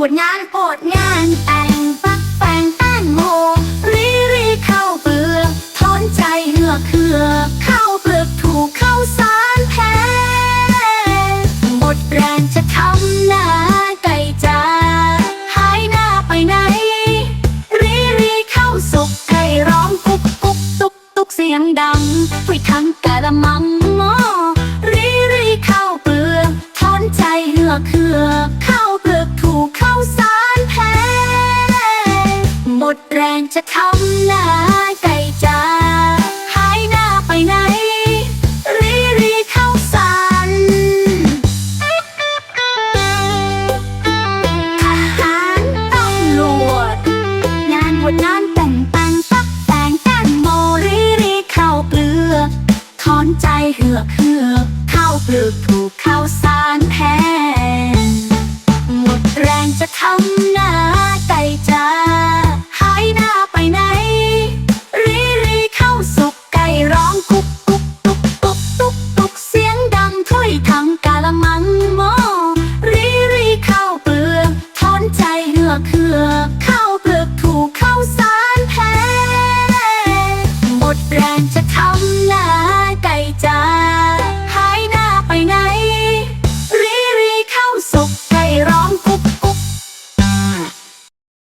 บวชงานโอดงานแต่งฟักแฟงแตงโมรีรีเข้าเปลือกท้อนใจเหือกเขือเข้าเปลือกถูกเข้าสารแพ้หมดแรงจะทำหน้าไก่จ้าหายหน้าไปไหน รีรีเข้าสุกไก่ร้องกุกกุกตุกตุกเสียงดังถุยทั้งกระมังโมรีรีเข้าเปลือกท้อนใจเหือกเขือเข้า งจะทำหน้าไก่จ้าหายหน้าไปไหน รีรีเข้าสารทหารตำรวจงานวันงานแต่งแต่งตักแต่งกันโมรีรีเข้าเปลือกถอนใจเหือกเหือกเข้าเปลือกถูกเข้าสารแทนหมดแรงจะทำหน้า เพื่อ